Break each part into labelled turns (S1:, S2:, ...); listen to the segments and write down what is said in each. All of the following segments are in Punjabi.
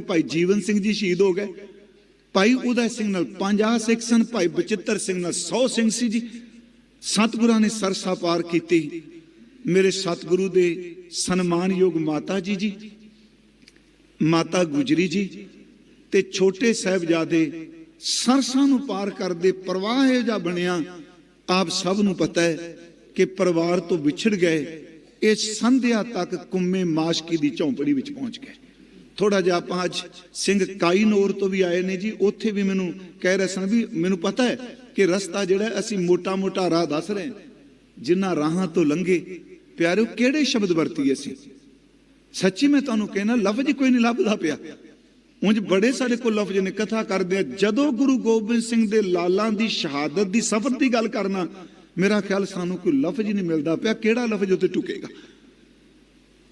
S1: ਭਾਈ ਜੀਵਨ ਸਿੰਘ ਜੀ ਸ਼ਹੀਦ ਹੋ ਗਏ। ਭਾਈ ਉਦੈ ਸਿੰਘ ਨਾਲ 50 ਸਿੱਖ ਸਨ, ਭਾਈ ਬਚਿੱਤਰ ਸਿੰਘ ਨਾਲ 100 ਸਿੰਘ ਸੀ ਜੀ। ਸਤਿਗੁਰਾਂ ਨੇ ਸਰਸਾ ਪਾਰ ਕੀਤੀ। ਮੇਰੇ ਸਤਿਗੁਰੂ ਦੇ ਸਨਮਾਨਯੋਗ ਮਾਤਾ ਜੀ ਜੀ, ਮਾਤਾ ਗੁਜਰੀ ਜੀ ਤੇ ਛੋਟੇ ਸਾਹਿਬਜ਼ਾਦੇ ਸਰਸਾਂ ਨੂੰ ਪਾਰ ਕਰਦੇ ਪ੍ਰਵਾਹ ਇਹੋ ਜਿਹਾ ਬਣਿਆ, ਆਪ ਸਭ ਨੂੰ ਪਤਾ ਹੈ ਕਿ ਪਰਿਵਾਰ ਤੋਂ ਵਿਛੜ ਗਏ, ਇਹ ਸੰਧਿਆ ਤੱਕ ਕੁੰਮੇ ਮਾਸ਼ਕੀ ਦੀ ਝੌਂਪੜੀ ਵਿੱਚ ਪਹੁੰਚ ਗਏ। ਥੋੜਾ ਜਿਹਾ ਆਪਾਂ ਅੱਜ ਸਿੰਘ ਕਾਈਨੌਰ ਤੋਂ ਵੀ ਆਏ ਨੇ ਜੀ, ਉੱਥੇ ਵੀ ਮੈਨੂੰ ਕਹਿ ਰਹੇ ਸਨ ਵੀ ਮੈਨੂੰ ਪਤਾ ਹੈ ਕਿ ਰਸਤਾ ਜਿਹੜਾ ਅਸੀਂ ਮੋਟਾ-ਮੋਟਾ ਰਾਹ ਦੱਸ ਰਹੇ ਹਾਂ। ਜਿਨ੍ਹਾਂ ਰਾਹਾਂ ਤੋਂ ਲੰਘੇ, ਪਿਆਰਿਓ, ਕਿਹੜੇ ਸ਼ਬਦ ਵਰਤੀ ਅਸੀਂ? ਸੱਚੀ ਮੈਂ ਤੁਹਾਨੂੰ ਕਹਿਣਾ, ਲਫ਼ਜ਼ ਕੋਈ ਨਹੀਂ ਲੱਭਦਾ ਪਿਆ। ਉਂਝ ਬੜੇ ਸਾਰੇ ਕੋਲ ਲਫ਼ਜ਼ ਨੇ, ਕਥਾ ਕਰਦੇ ਆ, ਜਦੋਂ ਗੁਰੂ ਗੋਬਿੰਦ ਸਿੰਘ ਦੇ ਲਾਲਾਂ ਦੀ ਸ਼ਹਾਦਤ ਦੀ ਸਫ਼ਰ ਦੀ ਗੱਲ ਕਰਨਾ, ਮੇਰਾ ਖਿਆਲ ਸਾਨੂੰ ਕੋਈ ਲਫ਼ਜ਼ ਨਹੀਂ ਮਿਲਦਾ ਪਿਆ, ਕਿਹੜਾ ਲਫ਼ਜ਼ ਉੱਤੇ ਟੁਕੇਗਾ?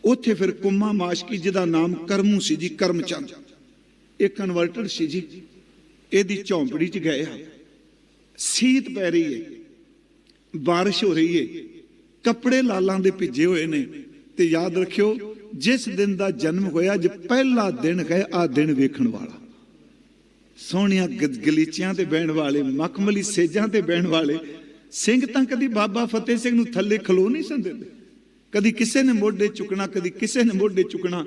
S1: ਉੱਥੇ ਫਿਰ ਕੁੰਮਾ ਮਾਸ਼ਕੀ ਜਿਹਦਾ ਨਾਮ ਕਰਮੂ ਸੀ ਜੀ, ਕਰਮਚੰਦ। ਇਹ ਕਨਵਰਟਡ ਸੀ ਜੀ। ਇਹਦੀ ਝੌਂਪੜੀ 'ਚ ਗਏ ਆ। ਸੀਤ ਪੈ ਰਹੀ ਹੈ ਬਾਰਿਸ਼ ਹੋ ਰਹੀ ਹੈ ਕੱਪੜੇ ਲਾਲਾਂ ਦੇ ਭਿੱਜੇ ਹੋਏ ਨੇ। ਤੇ ਯਾਦ ਰੱਖਿਓ, ਜਿਸ ਦਿਨ ਦਾ ਜਨਮ ਹੋਇਆ, ਅੱਜ ਪਹਿਲਾ ਦਿਨ ਹੈ ਆ ਦਿਨ ਵੇਖਣ ਵਾਲਾ। ਸੋਹਣੀਆਂ ਗਲੀਚਿਆਂ ਤੇ ਬਹਿਣ ਵਾਲੇ, ਮਖਮਲੀ ਸੇਜਾਂ ਤੇ ਬਹਿਣ ਵਾਲੇ, ਸਿੰਘ ਤਾਂ ਕਦੀ ਬਾਬਾ ਫਤਿਹ ਸਿੰਘ ਨੂੰ ਥੱਲੇ ਖਲੋ ਨਹੀਂ ਸਨ ਕਦੀ ਕਿਸੇ ਨੇ ਮੋਢੇ ਚੁੱਕਣਾ, ਕਦੀ ਕਿਸੇ ਨੇ ਮੋਢੇ ਚੁੱਕਣਾ।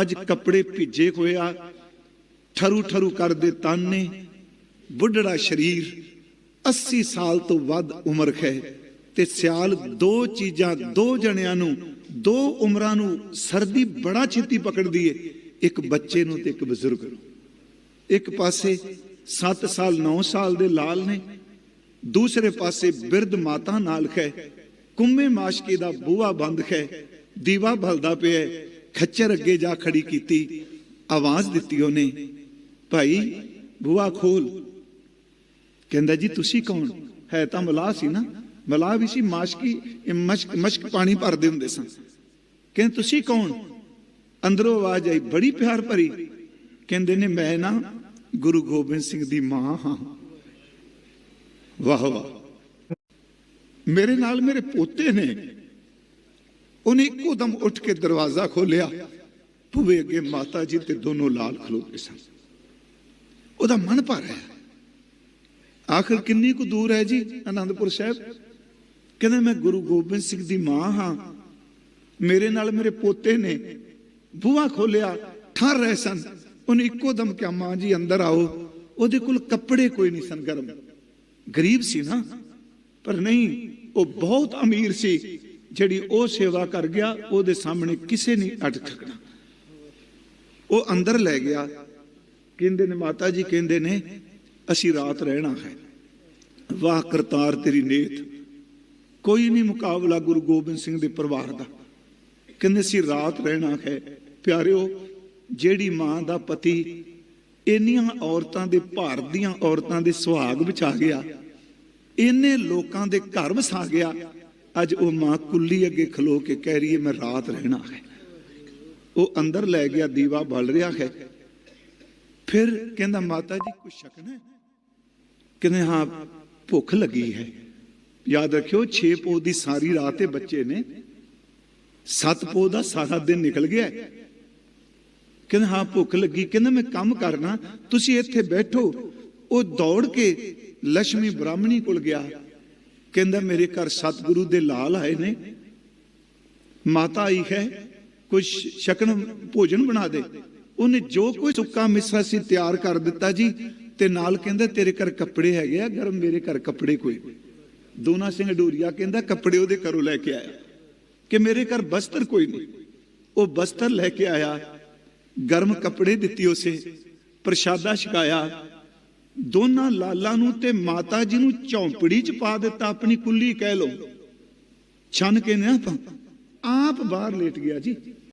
S1: ਅੱਜ ਕੱਪੜੇ ਭਿੱਜੇ ਹੋਏ ਆ, ਠਰੂ ਠਰੂ ਕਰਦੇ ਤਨ। ਨੇ ਬੁੱਢੜਾ ਸਰੀਰ 80 ਸਾਲ ਤੋਂ ਵੱਧ ਉਮਰ ਹੈ ਤੇ ਸਿਆਲ ਦੋ ਚੀਜ਼ਾਂ, ਦੋ ਜਣਿਆਂ ਨੂੰ, ਦੋ ਉਮਰਾਂ ਨੂੰ ਸਰਦੀ ਬੜਾ ਛੇਤੀ ਪਕੜਦੀ ਏ। ਇੱਕ ਬੱਚੇ ਨੂੰ ਤੇ ਇੱਕ ਬਜ਼ੁਰਗ ਨੂੰ। ਇੱਕ ਪਾਸੇ 7 ਸਾਲ 9 ਸਾਲ ਦੇ ਲਾਲ ਨੇ, ਦੂਸਰੇ ਪਾਸੇ ਬਿਰਧ ਮਾਤਾ ਨਾਲ ਹੈ। ਕੁੰਮੇ ਮਾਸ਼ਕੀ ਦਾ ਬੂਹਾ ਬੰਦ ਹੈ, ਦੀਵਾ ਬਲਦਾ ਪਿਆ ਖੱਚਰ ਅੱਗੇ ਜਾ ਖੜੀ ਕੀਤੀ, ਆਵਾਜ਼ ਦਿੱਤੀ ਉਹਨੇ, ਭਾਈ, ਬੂਹਾ ਖੋਲ। ਕਹਿੰਦਾ, ਜੀ, ਤੁਸੀਂ ਕੌਣ? ਹੈ ਤਾਂ ਮਲਾਹ ਸੀ ਨਾ? ਮਲਾਹ ਵੀ ਸੀ, ਮਾਸ਼ਕੀ ਮਸ਼ਕ ਮਸ਼ਕ ਪਾਣੀ ਭਰਦੇ ਹੁੰਦੇ ਸਨ ਕਹਿੰਦੇ, ਤੁਸੀਂ ਕੌਣ? ਅੰਦਰੋਂ ਆਵਾਜ਼ ਆਈ, ਬੜੀ ਪਿਆਰ ਭਰੀ। ਕਹਿੰਦੇ ਨੇ, ਮੈਂ ਨਾ ਗੁਰੂ ਗੋਬਿੰਦ ਸਿੰਘ ਦੀ ਮਾਂ ਹਾਂ। ਵਾਹ ਵਾਹ। ਮੇਰੇ ਨਾਲ ਮੇਰੇ ਪੋਤੇ ਨੇ। ਉਹਨੇ ਇੱਕੋ ਦਮ ਉੱਠ ਕੇ ਦਰਵਾਜ਼ਾ ਖੋਲਿਆ ਭੂਵੇ ਅੱਗੇ ਮਾਤਾ ਜੀ ਤੇ ਦੋਨੋਂ ਲਾਲ ਖਲੋਤੇ ਸਨ। ਉਹਦਾ ਮਨ ਭਰ ਹੈ ਆਖਰ ਕਿੰਨੀ ਕੁ ਦੂਰ ਹੈ ਜੀ ਆਨੰਦਪੁਰ ਸਾਹਿਬ? ਕਹਿੰਦੇ, ਮੈਂ ਗੁਰੂ ਗੋਬਿੰਦ ਸਿੰਘ ਦੀ ਮਾਂ ਹਾਂ। ਮੇਰੇ ਨਾਲ ਮੇਰੇ ਪੋਤੇ ਨੇ ਬੂਹਾ ਖੋਲਿਆ ਠਰ ਰਹੇ ਸਨ। ਉਹਨੇ ਇੱਕੋ ਦਮ ਕਿਹਾ, ਮਾਂ ਜੀ, ਅੰਦਰ ਆਓ। ਉਹਦੇ ਕੋਲ ਕੱਪੜੇ ਕੋਈ ਨਹੀਂ ਸਨ ਗਰਮ। ਗਰੀਬ ਸੀ ਨਾ। ਪਰ ਨਹੀਂ ਉਹ ਬਹੁਤ ਅਮੀਰ ਸੀ, ਜਿਹੜੀ ਉਹ ਸੇਵਾ ਕਰ ਗਿਆ, ਉਹਦੇ ਸਾਹਮਣੇ ਕਿਸੇ ਨਹੀਂ ਅਟ ਸਕਣਾ ਉਹ ਅੰਦਰ ਲੈ ਗਿਆ। ਕਹਿੰਦੇ ਨੇ, ਮਾਤਾ ਜੀ ਕਹਿੰਦੇ ਨੇ, ਅਸੀਂ ਰਾਤ ਰਹਿਣਾ ਹੈ। ਵਾਹ ਕਰਤਾਰ ਤੇਰੀ ਨੇਤ। ਕੋਈ ਨਹੀਂ ਮੁਕਾਬਲਾ ਗੁਰੂ ਗੋਬਿੰਦ ਸਿੰਘ ਦੇ ਪਰਿਵਾਰ ਦਾ। ਕਹਿੰਦੇ ਸੀ ਰਾਤ ਰਹਿਣਾ ਹੈ। ਪਿਆਰਿਓ, ਜਿਹੜੀ ਮਾਂ ਦਾ ਪਤੀ ਇੰਨੀਆਂ ਔਰਤਾਂ ਦੇ ਭਾਰਤ ਦੀਆਂ ਔਰਤਾਂ ਦੇ ਸੁਹਾਗ ਵਿੱਚ ਆ ਗਿਆ ਇਹਨੇ ਲੋਕਾਂ ਦੇ ਘਰ ਵਸਾ ਗਿਆ ਅੱਜ ਉਹ ਮਾਂ ਕੁੱਲੀ ਅੱਗੇ ਖਲੋ ਕੇ ਕਹਿ ਰਹੀ ਹੈ, ਮੈਂ ਰਾਤ ਰਹਿਣਾ ਹੈ। ਉਹ ਅੰਦਰ ਲੈ ਗਿਆ, ਦੀਵਾ ਬਲ ਰਿਹਾ ਹੈ। ਫਿਰ ਕਹਿੰਦਾ, ਮਾਤਾ ਜੀ ਕੁਛ ਸ਼ੱਕ ਹੈ? ਕਹਿੰਦੇ, ਹਾਂ, ਭੁੱਖ ਲੱਗੀ ਹੈ। ਯਾਦ ਰੱਖਿਓ 6 ਪੋ ਦੀ ਸਾਰੀ ਰਾਤ ਤੇ ਬੱਚੇ ਨੇ 7 ਪੋ ਦਾ ਸਾਰਾ ਦਿਨ ਨਿਕਲ ਗਿਆ। ਕਹਿੰਦੇ, ਹਾਂ, ਭੁੱਖ ਲੱਗੀ। ਕਹਿੰਦਾ, ਮੈਂ ਕੰਮ ਕਰਨਾ, ਤੁਸੀਂ ਇੱਥੇ ਬੈਠੋ। ਉਹ ਦੌੜ ਕੇ ਲక్ష్ਮੀ ਬ੍ਰਾਹਮਣੀ ਕੋਲ ਗਿਆ। ਕਹਿੰਦਾ, ਮੇਰੇ ਘਰ ਸਤਿਗੁਰੂ ਦੇ ਲਾਲ ਆਏ ਨੇ। ਮਾਤਾ ਆਈ ਹੈ ਕੁਝ ਸ਼ਕਨ ਭੋਜਨ ਬਣਾ ਦੇ। ਉਹਨੇ ਜੋ ਕੋਈ ਸੁੱਕਾ ਮਿੱਸਾ ਸੀ ਤਿਆਰ ਕਰ ਦਿੱਤਾ ਜੀ ਤੇ ਨਾਲ ਕਹਿੰਦਾ, ਤੇਰੇ ਘਰ ਕੱਪੜੇ ਹੈਗੇ ਆ, ਗਰਮ ਮੇਰੇ ਘਰ ਕੱਪੜੇ ਕੋਈ। ਦੋਨਾ ਸਿੰਘ ਡੋਰੀਆ ਕਹਿੰਦਾ, ਕੱਪੜੇ ਉਹਦੇ ਘਰੋਂ ਲੈ ਕੇ ਆਇਆ। ਕਿ ਮੇਰੇ ਘਰ ਬਸਤਰ ਕੋਈ ਨਹੀਂ। ਉਹ ਬਸਤਰ ਲੈ ਕੇ ਆਇਆ, ਗਰਮ ਕੱਪੜੇ ਦਿੱਤੀ ਉਸੇ, ਪ੍ਰਸ਼ਾਦਾ ਛਕਾਇਆ। ਦੋਨਾਂ ਲਾਲਾਂ ਨੂੰ ਤੇ ਮਾਤਾ ਜੀ ਨੂੰ ਝੌਂਪੜੀ 'ਚ ਪਾ ਦਿੱਤਾ, ਆਪਣੀ ਕੁੱਲੀ ਕਹਿ ਲੋ ਛਨ ਕੇ ਨਾ ਆਪ ਬਾਹਰ ਲੇਟ ਗਿਆ ਜੀ।